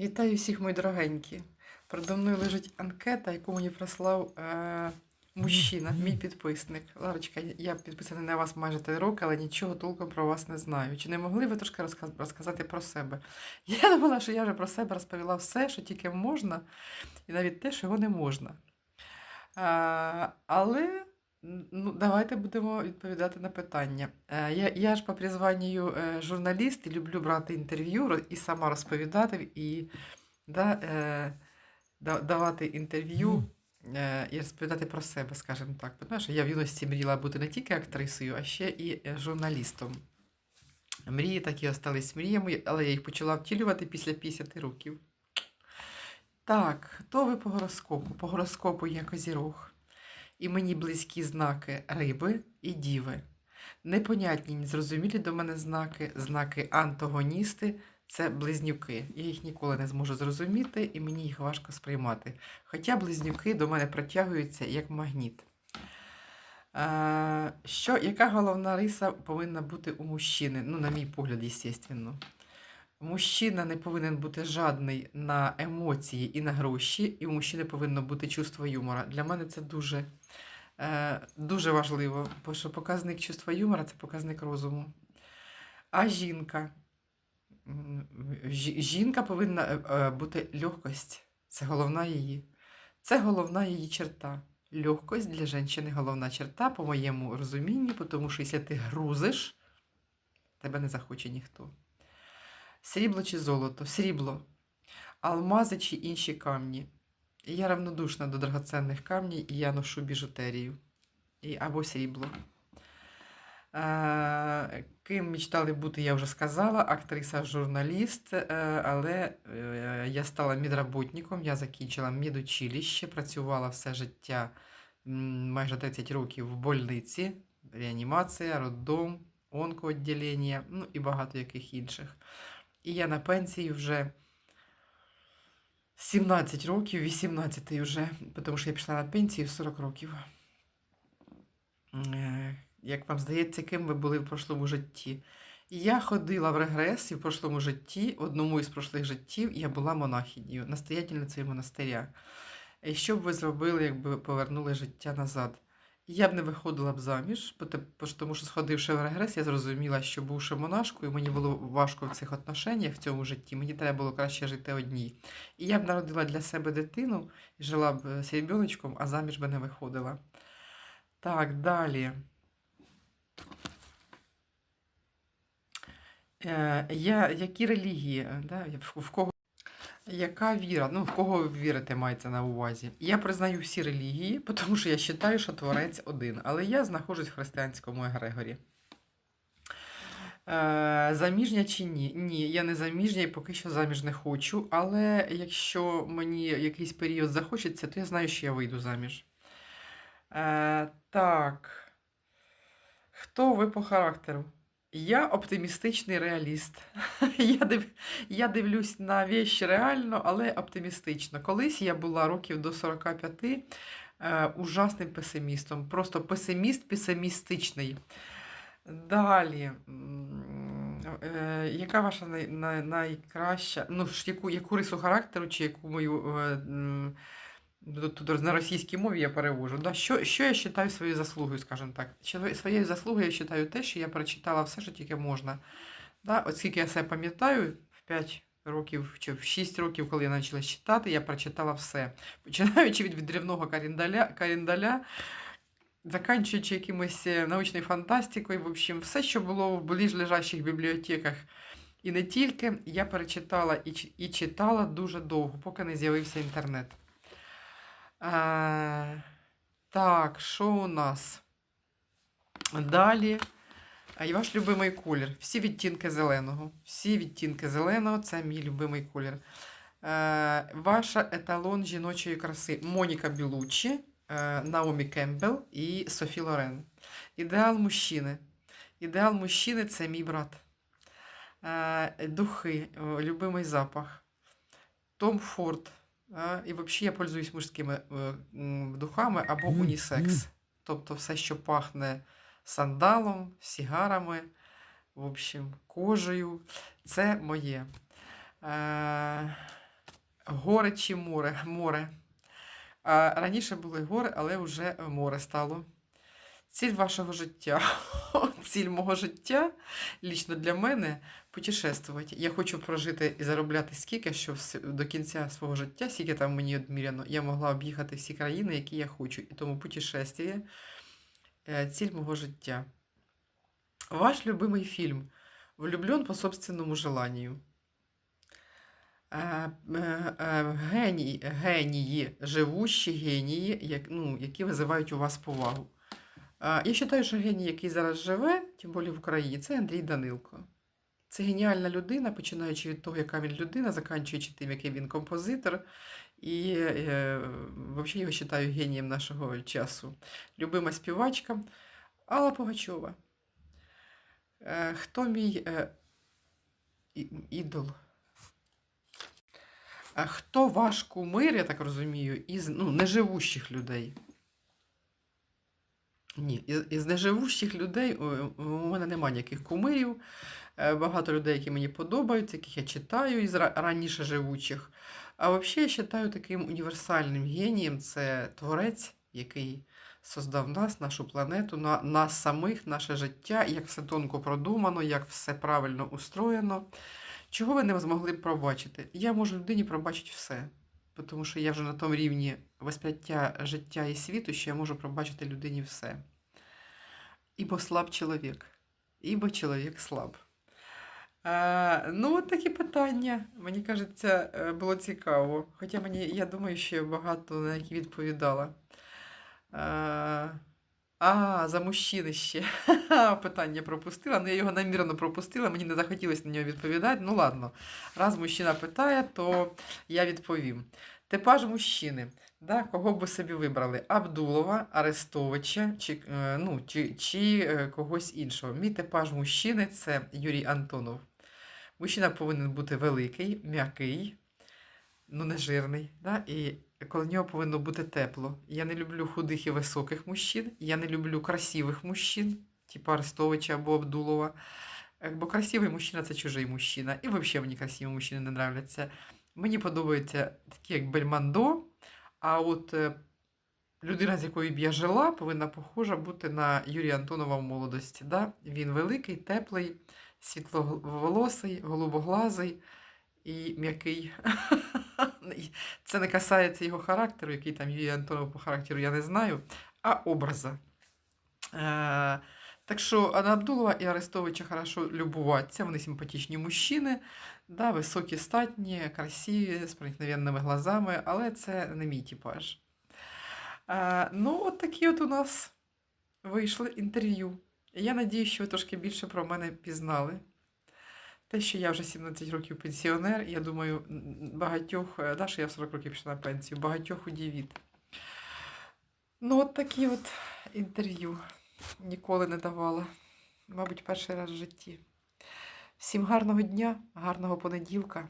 Вітаю всіх, мої дорогенькі. Передо мною лежить анкета, яку мені прислав е, мужчина, мій підписник. Ларочка, я підписаний на вас майже три роки, але нічого толком про вас не знаю. Чи не могли ви трошки розказати про себе? Я думала, що я вже про себе розповіла все, що тільки можна, і навіть те, що його не можна. Е, але ну, давайте будемо відповідати на питання. Е, я, я ж по призванню е, журналіст і люблю брати інтерв'ю і сама розповідати, і да, е, давати інтерв'ю і розповідати про себе, скажімо так. Тому що я в юності мріяла бути не тільки актрисою, а ще і журналістом. Мрії такі остались мріями, але я їх почала втілювати після 50 років. Так, хто ви по гороскопу? По гороскопу я козірог. І мені близькі знаки риби і діви. Непонятні, незрозумілі до мене знаки, знаки антагоністи це близнюки. Я їх ніколи не зможу зрозуміти, і мені їх важко сприймати. Хоча близнюки до мене притягуються як магніт. Е, що, яка головна риса повинна бути у мужчини? Ну, на мій погляд, звісно. Мужчина не повинен бути жадний на емоції і на гроші, і у мужчини повинно бути чувство юмора. Для мене це дуже, е, дуже важливо, бо що показник чувства юмора це показник розуму. А жінка. Жінка повинна е, е, бути легкость. Це головна її. Це головна її черта. Легкость для жінки головна черта, по моєму розумінню, тому що якщо ти грузиш, тебе не захоче ніхто. Срібло чи золото? Срібло. Алмази чи інші камні. Я равнодушна до драгоценних камнів і я ношу біжутерію. І, або срібло. Е, ким мечтали бути, я вже сказала, актриса, журналіст, е, але е, я стала медработником, я закінчила медучилище, працювала все життя майже 30 років в больниці, реанімація, роддом, онкоодділення, ну і багато яких інших. І я на пенсії вже 17 років, 18 вже, тому що я пішла на пенсію в 40 років. Е, Як вам здається, ким ви були в прошлому житті? Я ходила в регрес і в прошлому житті, одному із прошлих життів, я була монахинею, настоятельницею монастиря. І що б ви зробили, якби повернули життя назад? Я б не виходила б заміж, тому що сходивши в регрес, я зрозуміла, що бувши монашкою, мені було важко в цих отношеннях в цьому житті. Мені треба було краще жити одній. І я б народила для себе дитину і жила б е, з ребеночком, а заміж би не виходила. Так, далі. Е, я, які релігії, да, в кого яка віра? Ну, в кого ви вірите мається на увазі? Я признаю всі релігії, тому що я вважаю, що творець один. Але я знаходжусь в християнському егрегорі. Е, заміжня чи ні? Ні, я не заміжня і поки що заміж не хочу. Але якщо мені якийсь період захочеться, то я знаю, що я вийду заміж. Е, так. Хто ви по характеру? Я оптимістичний реаліст. Я, див... я дивлюсь на вещі реально, але оптимістично. Колись я була років до 45 е, ужасним песимістом. Просто песиміст песимістичний. Далі. Е, яка ваша най... най... найкраща, ну, яку, яку рису характеру, чи яку мою. Е, Тут, тут на російській мові я перевожу. Да? Що, що я вважаю своєю заслугою, скажімо так? Своєю заслугою я вважаю те, що я прочитала все, що тільки можна. Да? От скільки я себе пам'ятаю, в 5 років чи в 6 років, коли я почала читати, я прочитала все. Починаючи від древного каріндаля, каріндаля заканчуючи якимось е, научною фантастикою, в общем, все, що було в ближлежащих бібліотеках. І не тільки, я перечитала і читала дуже довго, поки не з'явився інтернет. Е, так, що у нас? Далі. І ваш любимий колір. Всі відтінки зеленого. Всі відтінки зеленого це мій любимий колір. Е, ваша еталон жіночої краси Моніка Білуччі, е, Наомі Кембл і Софі Лорен. Ідеал мужчини. Ідеал мужчини це мій брат. Е, духи, любимий запах. Том Форд. І взагалі я пользуюсь мужськими е, духами або унісекс. Тобто все, що пахне сандалом, сігарами, в общем, кожею. Це моє. Е, Гори чи море? Море. Раніше були гори, але вже море стало. Ціль вашого життя. Ціль мого життя лічно для мене путешествувати. Я хочу прожити і заробляти скільки, що до кінця свого життя, скільки там мені відміряно, я могла об'їхати всі країни, які я хочу. І тому путешествие ціль мого життя. Ваш любимий фільм Влюблен по собственному желанию. Е, е, е, Генії, генії, живущі генії, як, ну, які визивають у вас повагу. Я вважаю, що геній, який зараз живе, тим більше в Україні, це Андрій Данилко. Це геніальна людина, починаючи від того, яка він людина, заканчуючи тим, який він композитор. І е, взагалі його вважаю генієм нашого часу. Любима співачка Алла Пугачова. Е, хто мій е, ідол? Хто ваш кумир, я так розумію, із ну, неживущих людей? Ні, із, із неживущих людей у мене немає ніяких кумирів. Е, Багато людей, які мені подобаються, яких я читаю із раніше живучих. А взагалі я вважаю таким універсальним генієм це творець, який создав нас, нашу планету, на, нас самих, наше життя, як все тонко продумано, як все правильно устроєно. Чого ви не змогли б пробачити? Я можу людині пробачити все, тому що я вже на тому рівні восприяття життя і світу, що я можу пробачити людині все. Ібо слаб чоловік, ібо чоловік слаб. Е, ну, от такі питання. Мені кажеться, е, було цікаво. Хоча мені, я думаю, що я багато на які відповідала. Е, а, за мужчини ще. Питання пропустила. Ну, я його намірено пропустила, мені не захотілося на нього відповідати. Ну ладно, раз мужчина питає, то я відповім. Типаж мужчини. Да, кого б ви собі вибрали? Абдулова, Арестовича чи, е, ну, чи, чи е, когось іншого. Мій типаж мужчини це Юрій Антонов. Мужчина повинен бути великий, м'який, ну не жирний. Да? І коло нього повинно бути тепло. Я не люблю худих і високих мужчин, я не люблю красивих мужчин, типу Арестовича або Абдулова. Е, Бо красивий мужчина це чужий мужчина. І взагалі мені красиві мужчини не нравляться. Мені подобаються такі, як Бельмондо, а от е, людина, з якою б я жила, повинна похожа бути на Юрія Антонова в молодості. Да? Він великий, теплий, світловолосий, голубоглазий і м'який. Це не касається його характеру, який там Юрій Антонов по характеру, я не знаю, а образа. Е, так що а на Абдулова і Арестовича хорошо любуватися, вони симпатичні мужчини, да, високі статні, красиві, з проникновенними глазами, але це не мій типаж. Е, ну, от такі от у нас вийшли інтерв'ю. Я надію, що ви трошки більше про мене пізнали. Те, що я вже 17 років пенсіонер, я думаю, багатьох, е, да, що я в 40 років пішла на пенсію, багатьох удівіт. Ну, от такі от інтерв'ю ніколи не давала. Мабуть, перший раз в житті. Всім гарного дня, гарного понеділка.